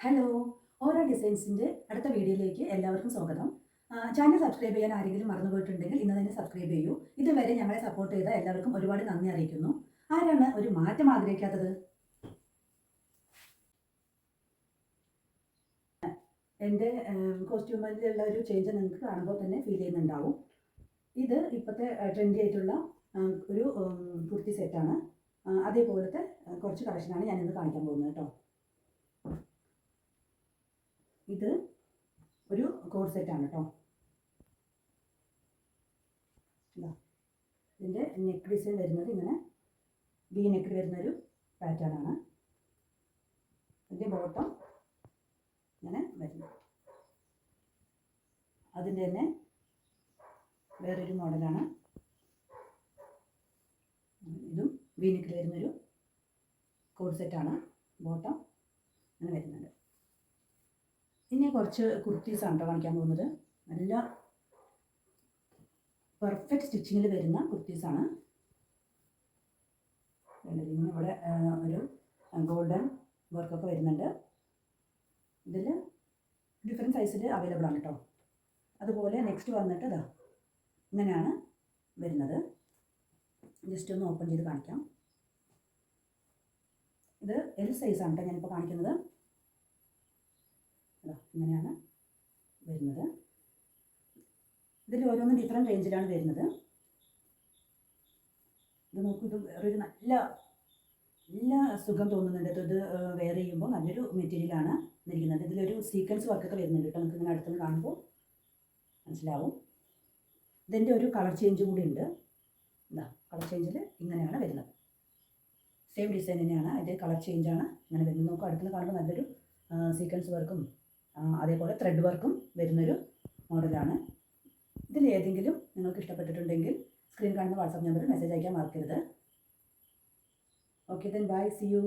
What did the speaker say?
Hello ഓരോ ഡിസൈൻസിന്റെ അടുത്ത വീഡിയോയിലേക്ക് എല്ലാവർക്കും സ്വാഗതം. ചാനൽ സബ്സ്ക്രൈബ് ചെയ്യാൻ ആരെങ്കിലും മറന്നു പോയിട്ടുണ്ടെങ്കിൽ ഇന്ന് തന്നെ സബ്സ്ക്രൈബ് ചെയ്യൂ. ഇതുവരെ ഞങ്ങളെ സപ്പോർട്ട് ചെയ്ത എല്ലാവർക്കും ഒരുപാട് നന്ദി അറിയിക്കുന്നു. ആരാണ് ഒരു മാറ്റം ആഗ്രഹിക്കാത്തത്? എന്റെ കോസ്റ്റ്യൂമിലുള്ള ഒരു ചേഞ്ച് നിങ്ങൾക്ക് കാണുമ്പോൾ തന്നെ ഫീൽ ചെയ്യുന്നുണ്ടാവും. ഇത് ഇപ്പോഴത്തെ ട്രെൻഡി ആയിട്ടുള്ള ഒരു കുർത്തി സെറ്റാണ് അതേപോലത്തെ കുറച്ച് കളക്ഷനാണ് ഞാനിന്ന് കാണിക്കാൻ പോകുന്നത് കേട്ടോ. ഇത് ഒരു കോഡ് സെറ്റാണ് കേട്ടോ ഇതാ. ഇതിന്റെ നെക്ക് ഡിസൈൻ വരുന്നത് ഇങ്ങനെ വി നെക്കിൽ വരുന്നൊരു പാറ്റേൺ ആണ്. ഇതിന്റെ ബോട്ടം ഇങ്ങനെ വരുന്നു. അതിന്റെ തന്നെ വേറൊരു മോഡലാണ് ഇതും വി നെക്കിൽ വരുന്നൊരു കോഡ് സെറ്റാണ് ബോട്ടം അങ്ങനെ വരുന്നുണ്ട്. ഇനി കുറച്ച് കുർത്തീസാണ് കേട്ടോ കാണിക്കാൻ പോകുന്നത്. നല്ല പെർഫെക്റ്റ് സ്റ്റിച്ചിങ്ങിൽ വരുന്ന കുർത്തീസാണ് ഇങ്ങനെ ഇവിടെ ഒരു ഗോൾഡൻ വർക്കൊക്കെ വരുന്നുണ്ട്. ഇതിൽ ഡിഫറെന്റ് സൈസിൽ അവൈലബിൾ ആണ് കേട്ടോ. അതുപോലെ നെക്സ്റ്റ് വന്നിട്ട് ഇതാ ഇങ്ങനെയാണ് വരുന്നത്. ജസ്റ്റ് ഒന്ന് ഓപ്പൺ ചെയ്ത് കാണിക്കാം. ഇത് എൽ സൈസാണ് കേട്ടോ ഞാനിപ്പോൾ കാണിക്കുന്നത്. ഇങ്ങനെയാണ് വരുന്നത്. ഇതിൽ ഓരോന്നും ഡിഫറെന്റ് റേഞ്ചിലാണ് വരുന്നത്. ഇത് നോക്കൂ ഇത് വേറൊരു നല്ല നല്ല സുഖം തോന്നുന്നുണ്ട്. ഇത് വെയർ ചെയ്യുമ്പോൾ നല്ലൊരു മെറ്റീരിയലാണ് ഇരിക്കുന്നത്. ഇതിലൊരു സീക്വൻസ് വർക്കൊക്കെ വരുന്നുണ്ട് കേട്ടോ. നമുക്ക് ഇങ്ങനെ അടുത്തുനിന്ന് കാണുമ്പോൾ മനസ്സിലാവും. ഇതിന്റെ ഒരു കളർ ചേഞ്ച് കൂടി ഉണ്ട്. എന്താ കളർ ചേഞ്ചിൽ ഇങ്ങനെയാണ് വരുന്നത്. സെയിം ഡിസൈൻ തന്നെയാണ്. അതിന്റെ കളർ ചേഞ്ചാണ് ഇങ്ങനെ വരുന്നത്. നമുക്ക് അടുത്തുനിന്ന് കാണുമ്പോൾ നല്ലൊരു സീക്വൻസ് വർക്കും അതേപോലെ ത്രെഡ് വർക്കും വരുന്നൊരു മോഡലാണ്. ഇതിൽ ഏതെങ്കിലും നിങ്ങൾക്ക് ഇഷ്ടപ്പെട്ടിട്ടുണ്ടെങ്കിൽ സ്ക്രീൻ കാണുന്ന വാട്സാപ്പ് നമ്പറിൽ മെസ്സേജ് അയക്കാൻ മറക്കരുത്. Okay then bye see you